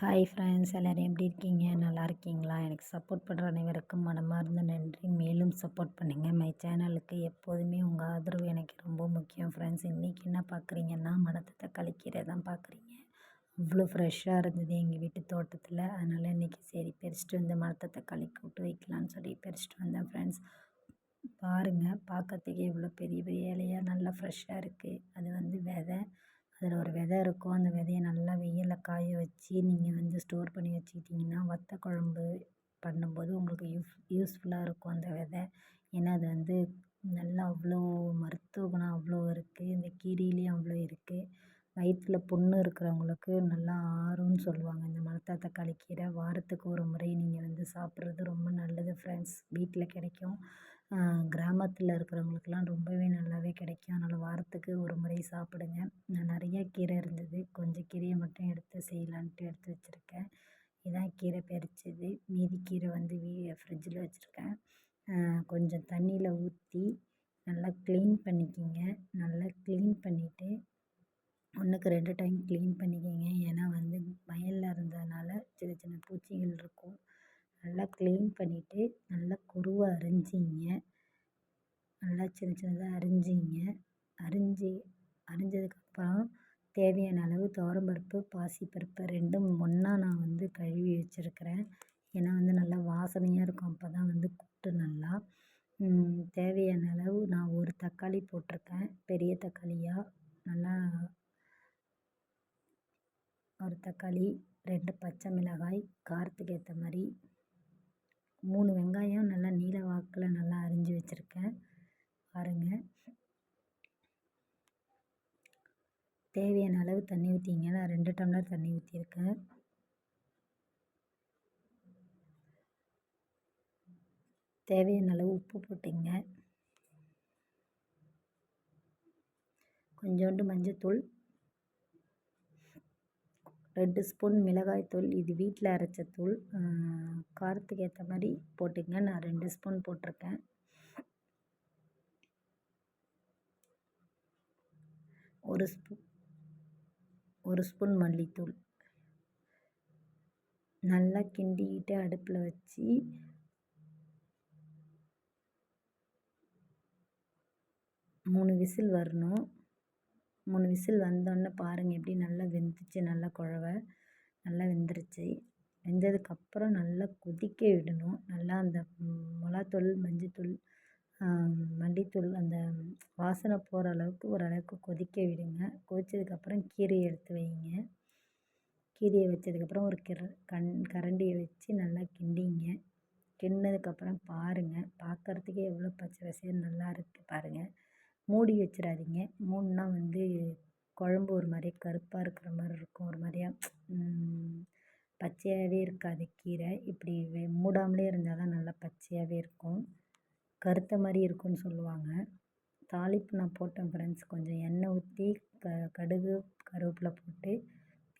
Hi friends எல்லோரும் எப்படி இருக்கீங்க? நல்லா இருக்கீங்களா? எனக்கு சப்போர்ட் பண்ணுற அனைவருக்கும் மனமார்ந்த நன்றி. மேலும் சப்போர்ட் பண்ணுங்கள் மை சேனலுக்கு எப்போதுமே உங்கள் ஆதரவு எனக்கு ரொம்ப முக்கியம் ஃப்ரெண்ட்ஸ் இன்றைக்கி என்ன பார்க்குறீங்கன்னா மணத்த தக்காளி தான் பார்க்குறீங்க. அவ்வளோ ஃப்ரெஷ்ஷாக இருந்தது எங்கள் வீட்டு தோட்டத்தில். அதனால் இன்றைக்கி சரி பறிச்சிட்டு வந்து மணத்த தக்காளி விட்டு வைக்கலான்னு சொல்லி பறிச்சிட்டு வந்தேன் ஃப்ரெண்ட்ஸ் பாருங்கள் பார்க்கறதுக்கே எவ்வளோ பெரிய பெரிய இலையாக நல்லா ஃப்ரெஷ்ஷாக இருக்குது அது வந்து விதை. அதில் ஒரு விதை இருக்கும் அந்த விதைய நல்லா வெயிலில் காய வச்சு நீங்கள் வந்து ஸ்டோர் பண்ணி வச்சுக்கிட்டிங்கன்னா வத்த குழம்பு பண்ணும்போது உங்களுக்கு யூஸ் யூஸ்ஃபுல்லாக இருக்கும் அந்த விதை. ஏன்னா அது வந்து நல்லா அவ்வளோ மருத்துவ குணம் அவ்வளோ இருக்குது இந்த கீரையிலையும் அவ்வளோ இருக்குது வயிற்றில் புண்ணு இருக்கிறவங்களுக்கு நல்லா ஆறும்னு சொல்லுவாங்க. இந்த மணத்தா தக்காளி கீரை வாரத்துக்கு ஒரு முறை நீங்கள் வந்து சாப்பிட்றது ரொம்ப நல்லது ஃப்ரெண்ட்ஸ் வீட்டில் கிடைக்கும். கிராமத்தில் இருக்கிறவங்களுக்குலாம் ரொம்பவே நல்லாவே கிடைக்கும். அதனால் வாரத்துக்கு ஒரு முறை சாப்பிடுங்க. நான் நிறைய கீரை இருந்தது. கொஞ்சம் கீரையை மட்டும் எடுத்து செய்யலான்ட்டு எடுத்து வச்சுருக்கேன். இதுதான் கீரை பறிச்சது. மீதி கீரை வந்து வீ ஃப்ரிட்ஜில் வச்சுருக்கேன். கொஞ்சம் தண்ணியில் ஊற்றி நல்லா க்ளீன் பண்ணிக்கோங்க. நல்லா க்ளீன் பண்ணிவிட்டு ஒன்றுக்கு ரெண்டு டைம் க்ளீன் பண்ணிக்கோங்க. ஏன்னா வந்து வயலில் இருந்ததுனால் சின்ன சின்ன பூச்சிகள் இருக்கும். நல்லா க்ளீன் பண்ணிவிட்டு நல்லா குருவை அரிஞ்சிங்க. நல்லா சின்ன சின்னதாக அரிஞ்சிங்க. அரிஞ்சு அரிஞ்சதுக்கப்புறம் தேவையான அளவு துவரம்பருப்பு பாசிப்பருப்பு ரெண்டும் ஒன்றா நான் வந்து கழுவி வச்சுருக்கிறேன். ஏன்னா வந்து நல்லா வாசனையாக இருக்கும். அப்போ தான் வந்து கூட்டு நல்லா. தேவையான அளவு நான் ஒரு தக்காளி போட்டிருக்கேன். பெரிய தக்காளியாக நல்லா ஒரு தக்காளி ரெண்டு பச்சை மிளகாய் காரத்துக்கு ஏற்ற மாதிரி மூணு வெங்காயம் நல்லா நீல வாக்கில் நல்லா அரிஞ்சு வச்சுருக்கேன். பாருங்கள் தேவையான அளவு தண்ணி ஊற்றிங்க நான் ரெண்டு டம்ளர் தண்ணி ஊற்றிருக்கேன் தேவையான அளவு உப்பு போட்டுங்க. கொஞ்சோண்டு மஞ்சத்தூள். ரெண்டு ஸ்பூன் மிளகாய்த்தூள் இது வீட்டில் அரைச்ச தூள். காரத்துக்கு ஏற்ற மாதிரி போட்டுக்கங்க. நான் ரெண்டு ஸ்பூன் போட்டிருக்கேன். ஒரு ஸ்பூ ஒரு ஸ்பூன் மல்லித்தூள். நல்லா கிண்டிக்கிட்டு அடுப்பில் வச்சு மூணு விசில் வரணும். மூணு விசில் வந்தோடனே பாருங்கள் எப்படி நல்லா வெந்துச்சு நல்லா குழவ நல்லா வெந்துருச்சு. வெந்ததுக்கப்புறம் நல்லா கொதிக்க விடணும். நல்லா அந்த மிளகாத்தூள் மஞ்சத்தூள் மல்லித்தூள் அந்த வாசனை போகிற அளவுக்கு ஓரளவுக்கு கொதிக்க விடுங்க. கொதித்ததுக்கப்புறம் கீரையை எடுத்து வைங்க. கீரையை வச்சதுக்கப்புறம் ஒரு கிர கண் கரண்டியை வச்சு நல்லா கிண்டிங்க. கிண்டினதுக்கப்புறம் பாருங்கள் பார்க்குறதுக்கே எவ்வளோ பச்சை பசேல்னு நல்லா இருக்குது பாருங்கள் மூடி வச்சிடாதீங்க. மூடினா வந்து குழம்பு ஒரு மாதிரி கருப்பாக இருக்கிற மாதிரி இருக்கும். ஒரு மாதிரியா பச்சையாகவே இருக்காது கீரை. இப்படி வே மூடாமலே இருந்தால் தான் நல்லா பச்சையாகவே இருக்கும். கருத்த மாதிரி இருக்கும்னு சொல்லுவாங்க. தாளிப்பு நான் போட்டேன் ஃப்ரெண்ட்ஸ் கொஞ்சம் எண்ணெய் ஊற்றி க கடுகு கருவேப்பிலை போட்டு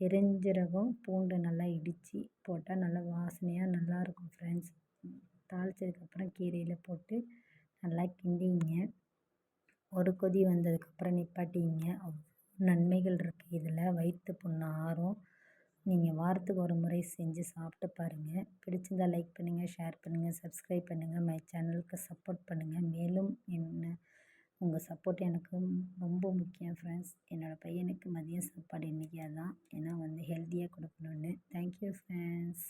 பெருஞ்சீரகம் பூண்டு நல்லா இடித்து போட்டால் நல்லா வாசனையாக நல்லாயிருக்கும் ஃப்ரெண்ட்ஸ் தாளித்ததுக்கப்புறம் கீரையில் போட்டு நல்லா கிண்டிங்க. ஒரு கொதி வந்ததுக்கப்புறம் நிப்பாட்டிங்க. அவ்வளோ நன்மைகள் இருக்குது இதில். வயிற்று புண்ணு ஆறும். நீங்கள் வாரத்துக்கு ஒரு முறை செஞ்சு சாப்பிட்டு பாருங்கள் பிடிச்சிருந்தா லைக் பண்ணுங்கள் ஷேர் பண்ணுங்கள் சப்ஸ்கிரைப் பண்ணுங்கள் மை சேனலுக்கு சப்போர்ட் பண்ணுங்கள் மேலும் என்ன உங்கள் சப்போர்ட் எனக்கு ரொம்ப முக்கியம் ஃப்ரெண்ட்ஸ் என்னோடய பையனுக்கு மதியம் சாப்பாடு இன்றைக்கி அதான். ஏன்னா வந்து ஹெல்த்தியாக கொடுக்கணுன்னு தேங்க்யூ ஃப்ரெண்ட்ஸ்